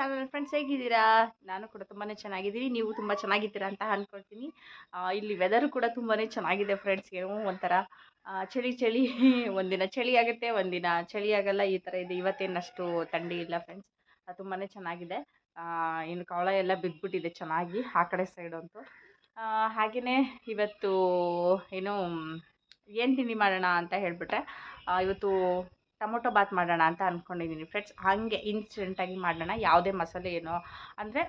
Channel friends ಹೇಗಿದ್ದೀರಾ? ನಾನು ಕೂಡ ತುಂಬಾ ಚೆನ್ನಾಗಿದ್ದೀನಿ. ನೀವು ತುಂಬ ಚೆನ್ನಾಗಿದ್ದೀರಾ ಅಂತ ಅಂದ್ಕೊಳ್ತೀನಿ ಇಲ್ಲಿ ವೆದರು ಕೂಡ ತುಂಬಾ ಚೆನ್ನಾಗಿದೆ ಫ್ರೆಂಡ್ಸ್ ಏನೋ ಒಂಥರ ಚಳಿ ಚಳಿ. ಒಂದಿನ ಚಳಿ ಆಗುತ್ತೆ, ಒಂದಿನ ಚಳಿ ಆಗಲ್ಲ. ಈ ಥರ ಇದೆ. ಇವತ್ತೇನಷ್ಟು ಥಂಡಿ ಇಲ್ಲ ಫ್ರೆಂಡ್ಸ್ ತುಂಬಾ ಚೆನ್ನಾಗಿದೆ. ಇನ್ನು ಕವಳ ಎಲ್ಲ ಬಿದ್ದುಬಿಟ್ಟಿದೆ ಚೆನ್ನಾಗಿ, ಆ ಕಡೆ ಸೈಡ್ ಅಂತೂ. ಹಾಗೆಯೇ ಇವತ್ತು, ಏನು ಏನು ತಿಂಡಿ ಮಾಡೋಣ ಅಂತ ಹೇಳಿಬಿಟ್ಟೆ ಇವತ್ತು ಟೊಮೊಟೊ ಬಾತ್ ಮಾಡೋಣ ಅಂತ ಅಂದ್ಕೊಂಡಿದ್ದೀನಿ ಫ್ರೆಂಡ್ಸ್. ಹಾಗೆ ಇನ್ಸ್ಟೆಂಟಾಗಿ ಮಾಡೋಣ. ಯಾವುದೇ ಮಸಾಲೆ ಏನೋ ಅಂದರೆ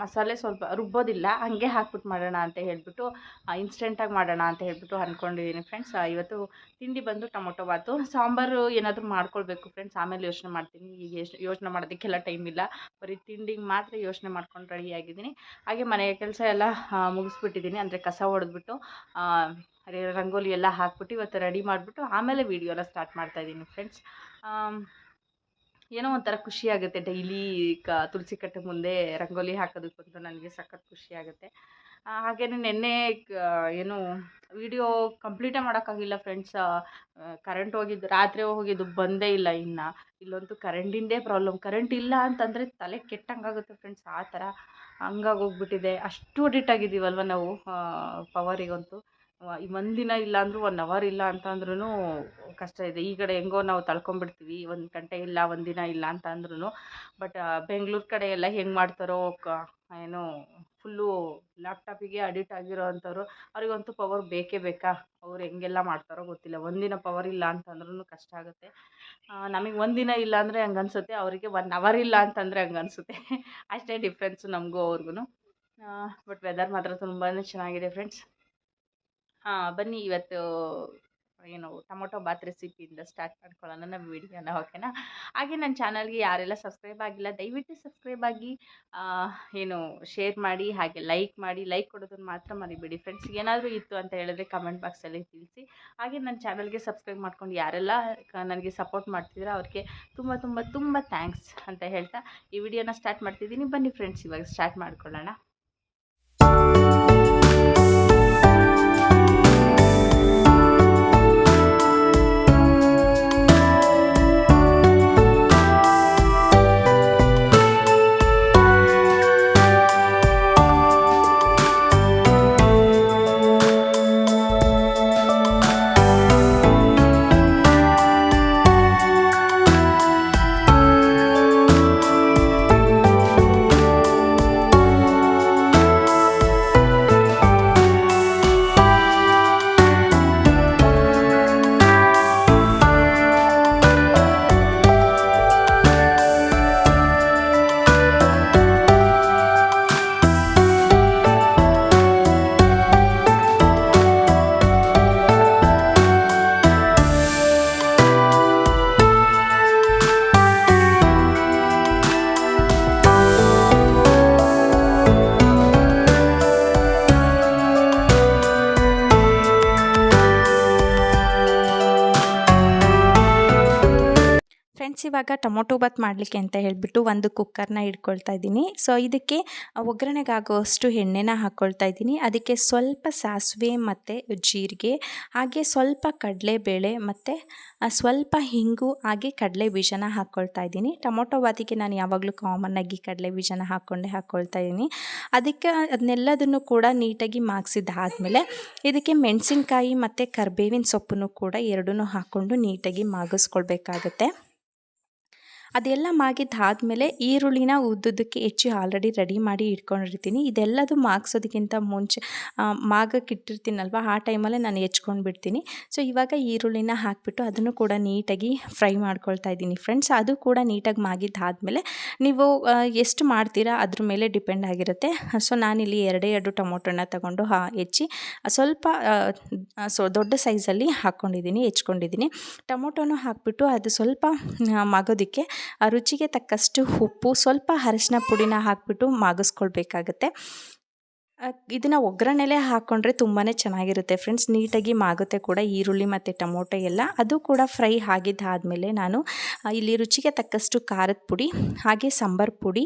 ಮಸಾಲೆ ಸ್ವಲ್ಪ ರುಬ್ಬೋದಿಲ್ಲ, ಹಾಗೆ ಹಾಕ್ಬಿಟ್ಟು ಮಾಡೋಣ ಅಂತ ಹೇಳಿಬಿಟ್ಟು ಇನ್ಸ್ಟೆಂಟಾಗಿ ಮಾಡೋಣ ಅಂತ ಹೇಳಿಬಿಟ್ಟು ಅಂದ್ಕೊಂಡಿದ್ದೀನಿ ಫ್ರೆಂಡ್ಸ್. ಇವತ್ತು ತಿಂಡಿ ಬಂದು ಟೊಮೊಟೊ ಬಾತು. ಸಾಂಬಾರು ಏನಾದರೂ ಮಾಡ್ಕೊಳ್ಬೇಕು ಫ್ರೆಂಡ್ಸ್. ಆಮೇಲೆ ಯೋಚನೆ ಮಾಡ್ತೀನಿ. ಈಗ ಯೋಚನೆ ಮಾಡೋದಕ್ಕೆಲ್ಲ ಟೈಮ್ ಇಲ್ಲ. ಬರೀ ತಿಂಡಿಗೆ ಮಾತ್ರ ಯೋಚನೆ ಮಾಡ್ಕೊಂಡು ರೆಡಿಯಾಗಿದ್ದೀನಿ ಹಾಗೆ ಮನೆಯ ಕೆಲಸ ಎಲ್ಲ ಮುಗಿಸ್ಬಿಟ್ಟಿದ್ದೀನಿ ಅಂದರೆ ಕಸ ಹೊಡೆದ್ಬಿಟ್ಟು ಅದೇ ರಂಗೋಲಿ ಎಲ್ಲ ಹಾಕ್ಬಿಟ್ಟು ಇವತ್ತು ರೆಡಿ ಮಾಡಿಬಿಟ್ಟು ಆಮೇಲೆ ವೀಡಿಯೋನ ಸ್ಟಾರ್ಟ್ ಮಾಡ್ತಾಯಿದ್ದೀನಿ ಫ್ರೆಂಡ್ಸ್ ಏನೋ ಒಂಥರ ಖುಷಿ ಆಗುತ್ತೆ ಡೈಲಿ ಕ, ತುಳಸಿ ಕಟ್ಟೆ ಮುಂದೆ ರಂಗೋಲಿ ಹಾಕೋದಕ್ಕಂತೂ ನನಗೆ ಸಖತ್ ಖುಷಿ ಆಗುತ್ತೆ. ಹಾಗೆಯೇ ನಿನ್ನೆ ಏನು ವಿಡಿಯೋ ಕಂಪ್ಲೀಟೇ ಮಾಡೋಕ್ಕಾಗಿಲ್ಲ ಫ್ರೆಂಡ್ಸ್ ಕರೆಂಟ್ ಹೋಗಿದ್ದು, ರಾತ್ರಿ ಹೋಗಿದ್ದು ಬಂದೇ ಇಲ್ಲ ಇನ್ನು. ಇಲ್ಲಂತೂ ಕರೆಂಟಿಂದೇ ಪ್ರಾಬ್ಲಮ್ ಕರೆಂಟ್ ಇಲ್ಲ ಅಂತಂದರೆ ತಲೆ ಕೆಟ್ಟಂಗಾಗುತ್ತೆ ಫ್ರೆಂಡ್ಸ್ ಆ ಥರ ಹಂಗಾಗಿ ಹೋಗ್ಬಿಟ್ಟಿದೆ. ಅಷ್ಟು ಅಡಿಟ್ಟಾಗಿದ್ದೀವಲ್ವ ನಾವು ಪವರಿಗಂತೂ ಈ ಒಂದಿನ ಇಲ್ಲ ಅಂದರೂ ಒನ್ ಅವರ್ ಇಲ್ಲ ಅಂತಂದ್ರೂ ಕಷ್ಟ ಇದೆ. ಈ ಕಡೆ ಹೆಂಗೋ ನಾವು ತಳ್ಕೊಂಬಿಡ್ತೀವಿ ಒಂದು ಗಂಟೆ ಇಲ್ಲ ಒಂದಿನ ಇಲ್ಲ ಅಂತ ಅಂದ್ರೂ ಬಟ್ ಬೆಂಗ್ಳೂರು ಕಡೆ ಎಲ್ಲ ಹೆಂಗೆ ಮಾಡ್ತಾರೋ, ಕ, ಏನು ಫುಲ್ಲು ಲ್ಯಾಪ್ಟಾಪಿಗೆ ಅಡಿಟ್ ಆಗಿರೋ ಅಂಥವ್ರು, ಅವ್ರಿಗಂತೂ ಪವರ್ ಬೇಕೇ ಬೇಕಾ? ಅವ್ರು ಹೆಂಗೆಲ್ಲ ಮಾಡ್ತಾರೋ ಗೊತ್ತಿಲ್ಲ. ಒಂದಿನ ಪವರ್ ಇಲ್ಲ ಅಂತಂದ್ರೂ ಕಷ್ಟ ಆಗುತ್ತೆ. ನಮಗೆ ಒಂದಿನ ಇಲ್ಲ ಅಂದರೆ ಹಂಗೆ ಅನ್ಸುತ್ತೆ? ಅವರಿಗೆ ಒನ್ ಅವರ್ ಇಲ್ಲ ಅಂತಂದರೆ ಹಂಗೆ ಅನಿಸುತ್ತೆ? ಅಷ್ಟೇ ಡಿಫ್ರೆನ್ಸು ನಮಗೂ ಅವ್ರಿಗೂ ಬಟ್ ವೆದರ್ ಮಾತ್ರ ತುಂಬಾ ಚೆನ್ನಾಗಿದೆ ಫ್ರೆಂಡ್ಸ್ ಬನ್ನಿ ಇವತ್ತು, ಏನು ಟೊಮೊಟೊ ಬಾತ್ ರೆಸಿಪಿಯಿಂದ ಸ್ಟಾರ್ಟ್ ಮಾಡ್ಕೊಳ್ಳೋಣ ನಮ್ಮ ವಿಡಿಯೋನ ಓಕೆನಾ ಹಾಗೆ ನನ್ನ ಚಾನಲ್ಗೆ ಯಾರೆಲ್ಲ ಸಬ್ಸ್ಕ್ರೈಬ್ ಆಗಿಲ್ಲ, ದಯವಿಟ್ಟು ಸಬ್ಸ್ಕ್ರೈಬ್ ಆಗಿ ಏನು ಶೇರ್ ಮಾಡಿ, ಹಾಗೆ ಲೈಕ್ ಮಾಡಿ ಲೈಕ್ ಕೊಡೋದನ್ನು ಮಾತ್ರ ಮರಿಬೇಡಿ. ಫ್ರೆಂಡ್ಸ್ ಏನಾದರೂ ಇತ್ತು ಅಂತ ಹೇಳಿದ್ರೆ ಕಮೆಂಟ್ ಬಾಕ್ಸಲ್ಲಿ ತಿಳಿಸಿ. ಹಾಗೆ ನನ್ನ ಚಾನಲ್ಗೆ ಸಬ್ಸ್ಕ್ರೈಬ್ ಮಾಡ್ಕೊಂಡು ಯಾರೆಲ್ಲ ನನಗೆ ಸಪೋರ್ಟ್ ಮಾಡ್ತಿದ್ರೋ ಅವ್ರಿಗೆ ತುಂಬ ತುಂಬ ತುಂಬ ಥ್ಯಾಂಕ್ಸ್ ಅಂತ ಹೇಳ್ತಾ ಈ ವಿಡಿಯೋನ ಸ್ಟಾರ್ಟ್ ಮಾಡ್ತಿದ್ದೀನಿ. ಬನ್ನಿ ಫ್ರೆಂಡ್ಸ್ ಇವಾಗ ಸ್ಟಾರ್ಟ್ ಮಾಡ್ಕೊಳ್ಳೋಣ. ಫ್ರೆಂಡ್ಸ್ ಇವಾಗ ಟೊಮೊಟೊ ಬಾತ್ ಮಾಡಲಿಕ್ಕೆ ಅಂತ ಹೇಳಿಬಿಟ್ಟು ಒಂದು ಕುಕ್ಕರ್ನ ಇಟ್ಕೊಳ್ತಾ ಇದ್ದೀನಿ. ಸೊ ಇದಕ್ಕೆ ಒಗ್ಗರಣೆಗಾಗುವಷ್ಟು ಎಣ್ಣೆನ ಹಾಕ್ಕೊಳ್ತಾ ಇದ್ದೀನಿ. ಅದಕ್ಕೆ ಸ್ವಲ್ಪ ಸಾಸಿವೆ ಮತ್ತು ಜೀರಿಗೆ, ಹಾಗೆ ಸ್ವಲ್ಪ ಕಡಲೆಬೇಳೆ ಮತ್ತು ಸ್ವಲ್ಪ ಹಿಂಗು, ಹಾಗೆ ಕಡಲೆ ಬೀಜನ ಹಾಕ್ಕೊಳ್ತಾ ಇದ್ದೀನಿ. ಟೊಮೊಟೊ ಬಾತಿಗೆ ನಾನು ಯಾವಾಗಲೂ ಕಾಮನ್ನಾಗಿ ಕಡಲೆ ಬೀಜನ ಹಾಕ್ಕೊಂಡೇ ಹಾಕ್ಕೊಳ್ತಾ ಇದ್ದೀನಿ. ಅದಕ್ಕೆ ಅದನ್ನೆಲ್ಲದನ್ನು ಕೂಡ ನೀಟಾಗಿ ಮಾಗಿಸಿದ್ದಾದಮೇಲೆ ಇದಕ್ಕೆ ಮೆಣಸಿನ್ಕಾಯಿ ಮತ್ತು ಕರ್ಬೇವಿನ ಸೊಪ್ಪನ್ನು ಕೂಡ ಎರಡೂ ಹಾಕ್ಕೊಂಡು ನೀಟಾಗಿ ಮಾಗಿಸ್ಕೊಳ್ಬೇಕಾಗತ್ತೆ. ಅದೆಲ್ಲ ಮಾಗಿದ್ದಾದಮೇಲೆ ಈರುಳ್ಳಿನ ಉದ್ದುದ್ದಕ್ಕೆ ಹೆಚ್ಚಿ ಆಲ್ರೆಡಿ ರೆಡಿ ಮಾಡಿ ಇಟ್ಕೊಂಡಿರ್ತೀನಿ. ಇದೆಲ್ಲದು ಮಾಗ್ಸೋದಕ್ಕಿಂತ ಮುಂಚೆ ಮಾಗಕ್ಕೆ ಇಟ್ಟಿರ್ತೀನಲ್ವ ಆ ಟೈಮಲ್ಲೇ ನಾನು ಹೆಚ್ಕೊಂಡು ಬಿಡ್ತೀನಿ. ಸೊ ಇವಾಗ ಈರುಳ್ಳಿನ ಹಾಕಿಬಿಟ್ಟು ಅದನ್ನು ಕೂಡ ನೀಟಾಗಿ ಫ್ರೈ ಮಾಡ್ಕೊಳ್ತಾ ಇದ್ದೀನಿ ಫ್ರೆಂಡ್ಸ್ ಅದು ಕೂಡ ನೀಟಾಗಿ ಮಾಗಿದ್ದಾದಮೇಲೆ ನೀವು ಎಷ್ಟು ಮಾಡ್ತೀರಾ ಅದ್ರ ಮೇಲೆ ಡಿಪೆಂಡ್ ಆಗಿರುತ್ತೆ. ಸೊ ನಾನಿಲ್ಲಿ ಎರಡೇ ಎರಡು ಟೊಮೊಟೊನ ತಗೊಂಡು ಹೆಚ್ಚಿ, ಸ್ವಲ್ಪ ಸೊ, ದೊಡ್ಡ ಸೈಜಲ್ಲಿ ಹಾಕ್ಕೊಂಡಿದ್ದೀನಿ ಹೆಚ್ಕೊಂಡಿದ್ದೀನಿ. ಟೊಮೊಟೊನೂ ಹಾಕಿಬಿಟ್ಟು ಅದು ಸ್ವಲ್ಪ ಮಾಗೋದಕ್ಕೆ ರುಚಿಗೆ ತಕ್ಕಷ್ಟು ಉಪ್ಪು ಸ್ವಲ್ಪ ಅರಿಶಿನ ಪುಡಿನ ಹಾಕಿಬಿಟ್ಟು ಮಾಗಿಸ್ಕೊಳ್ಬೇಕಾಗತ್ತೆ. ಇದನ್ನು ಒಗ್ಗರಣೆಲೆ ಹಾಕ್ಕೊಂಡ್ರೆ ತುಂಬಾ ಚೆನ್ನಾಗಿರುತ್ತೆ ಫ್ರೆಂಡ್ಸ್ ನೀಟಾಗಿ ಮಾಗುತ್ತೆ ಕೂಡ ಈರುಳ್ಳಿ ಮತ್ತು ಟೊಮೊಟೊ ಎಲ್ಲ. ಅದು ಕೂಡ ಫ್ರೈ ಆಗಿದ್ದಾದಮೇಲೆ ನಾನು ಇಲ್ಲಿ ರುಚಿಗೆ ತಕ್ಕಷ್ಟು ಖಾರದ ಪುಡಿ, ಹಾಗೆ ಸಾಂಬಾರು ಪುಡಿ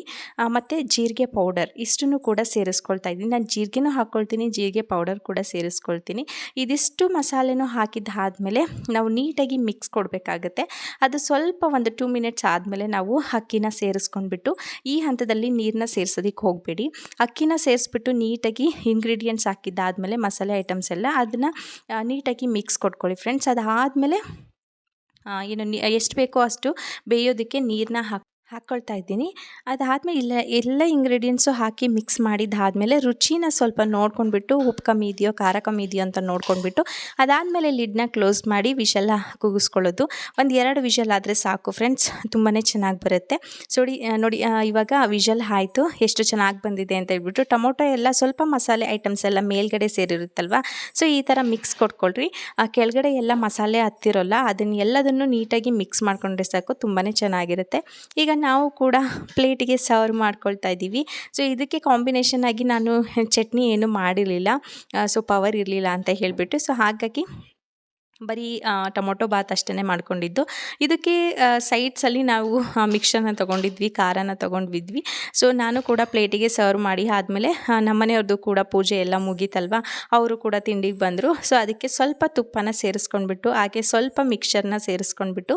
ಮತ್ತು ಜೀರಿಗೆ ಪೌಡರ್ ಇಷ್ಟನ್ನು ಕೂಡ ಸೇರಿಸ್ಕೊಳ್ತಾ ಇದ್ದೀನಿ. ನಾನು ಜೀರಿಗೆನೂ ಹಾಕ್ಕೊಳ್ತೀನಿ ಜೀರಿಗೆ ಪೌಡರ್ ಕೂಡ ಸೇರಿಸ್ಕೊಳ್ತೀನಿ. ಇದಿಷ್ಟು ಮಸಾಲೆನೂ ಹಾಕಿದ್ದಾದಮೇಲೆ ನಾವು ನೀಟಾಗಿ ಮಿಕ್ಸ್ ಕೊಡಬೇಕಾಗತ್ತೆ. ಅದು ಸ್ವಲ್ಪ ಒಂದು ಟೂ ಮಿನಿಟ್ಸ್ ಆದಮೇಲೆ ನಾವು ಅಕ್ಕಿನ ಸೇರಿಸ್ಕೊಂಡ್ಬಿಟ್ಟು, ಈ ಹಂತದಲ್ಲಿ ನೀರನ್ನ ಸೇರಿಸೋದಕ್ಕೆ ಹೋಗಬೇಡಿ. ಅಕ್ಕಿನ ಸೇರಿಸ್ಬಿಟ್ಟು ನೀಟಾಗಿ ಇಂಗ್ರೀಡಿಯೆಂಟ್ಸ್ ಹಾಕಿದ್ದಾದಮೇಲೆ ಮಸಾಲೆ ಐಟಮ್ಸ್ ಎಲ್ಲ ಅದನ್ನು ನೀಟಾಗಿ ಮಿಕ್ಸ್ ಕೊಟ್ಕೊಳ್ಳಿ ಫ್ರೆಂಡ್ಸ್ ಅದಾದಮೇಲೆ ಏನು ಎಷ್ಟು ಬೇಕೋ ಅಷ್ಟು ಬೇಯೋದಕ್ಕೆ ನೀರನ್ನ ಹಾಕಿ ಹಾಕ್ಕೊಳ್ತಾ ಇದ್ದೀನಿ. ಅದಾದಮೇಲೆ ಇಲ್ಲ ಎಲ್ಲ ಇಂಗ್ರೀಡಿಯೆಂಟ್ಸು ಹಾಕಿ ಮಿಕ್ಸ್ ಮಾಡಿದ್ದಾದಮೇಲೆ ರುಚಿನ ಸ್ವಲ್ಪ ನೋಡ್ಕೊಂಡ್ಬಿಟ್ಟು, ಉಪ್ಪು ಕಮ್ಮಿ ಇದೆಯೋ, ಖಾರ ಕಮ್ಮಿ ಇದೆಯೋ ಅಂತ ನೋಡ್ಕೊಂಡ್ಬಿಟ್ಟು, ಅದಾದಮೇಲೆ ಲಿಡ್ನ ಕ್ಲೋಸ್ ಮಾಡಿ ವಿಷೆಲ್ಲ ಕೂಗಿಸ್ಕೊಳ್ಳೋದು ಒಂದು ಎರಡು ವಿಷಲ್ ಆದರೆ ಸಾಕು ಫ್ರೆಂಡ್ಸ್ ತುಂಬಾ ಚೆನ್ನಾಗಿ ಬರುತ್ತೆ. ಸೊಡಿ ನೋಡಿ ಇವಾಗ ವಿಷಲ್ ಆಯಿತು, ಎಷ್ಟು ಚೆನ್ನಾಗಿ ಬಂದಿದೆ ಅಂತ ಹೇಳ್ಬಿಟ್ಟು ಟೊಮೊಟೊ ಎಲ್ಲ ಸ್ವಲ್ಪ ಮಸಾಲೆ ಐಟಮ್ಸ್ ಎಲ್ಲ ಮೇಲ್ಗಡೆ ಸೇರಿರುತ್ತಲ್ವ, ಸೊ ಈ ಥರ ಮಿಕ್ಸ್ ಕೊಟ್ಕೊಳ್ರಿ. ಕೆಳಗಡೆ ಎಲ್ಲ ಮಸಾಲೆ ಹತ್ತಿರೋಲ್ಲ ಅದನ್ನು ಎಲ್ಲದನ್ನು ನೀಟಾಗಿ ಮಿಕ್ಸ್ ಮಾಡಿಕೊಂಡ್ರೆ ಸಾಕು ತುಂಬಾ ಚೆನ್ನಾಗಿರುತ್ತೆ. ಈಗ ನಾವು ಕೂಡ ಪ್ಲೇಟಿಗೆ ಸರ್ವ್ ಮಾಡ್ಕೊಳ್ತಾ ಇದ್ದೀವಿ. ಸೊ ಇದಕ್ಕೆ ಕಾಂಬಿನೇಷನ್ ಆಗಿ ನಾನು ಚಟ್ನಿ ಏನು ಮಾಡಿರಲಿಲ್ಲ. ಸೊ ಪವರ್ ಇರಲಿಲ್ಲ ಅಂತ ಹೇಳಿಬಿಟ್ಟು. ಸೊ ಹಾಗಾಗಿ ಬರೀ ಟೊಮೊಟೊ ಬಾತ್ ಅಷ್ಟೇ ಮಾಡ್ಕೊಂಡಿದ್ದು. ಇದಕ್ಕೆ ಸೈಡ್ಸಲ್ಲಿ ನಾವು ಮಿಕ್ಸರ್ನ ತೊಗೊಂಡಿದ್ವಿ, ಖಾರನ ತೊಗೊಂಡಿದ್ವಿ ಸೊ ನಾನು ಕೂಡ ಪ್ಲೇಟಿಗೆ ಸರ್ವ್ ಮಾಡಿ ಆದಮೇಲೆ ನಮ್ಮನೆಯವ್ರದ್ದು ಕೂಡ ಪೂಜೆ ಎಲ್ಲ ಮುಗೀತಲ್ವ, ಅವರು ಕೂಡ ತಿಂಡಿಗೆ ಬಂದರು. ಸೊ ಅದಕ್ಕೆ ಸ್ವಲ್ಪ ತುಪ್ಪನ ಸೇರಿಸ್ಕೊಂಡ್ಬಿಟ್ಟು, ಹಾಗೆ ಸ್ವಲ್ಪ ಮಿಕ್ಸರ್ನ ಸೇರಿಸ್ಕೊಂಡ್ಬಿಟ್ಟು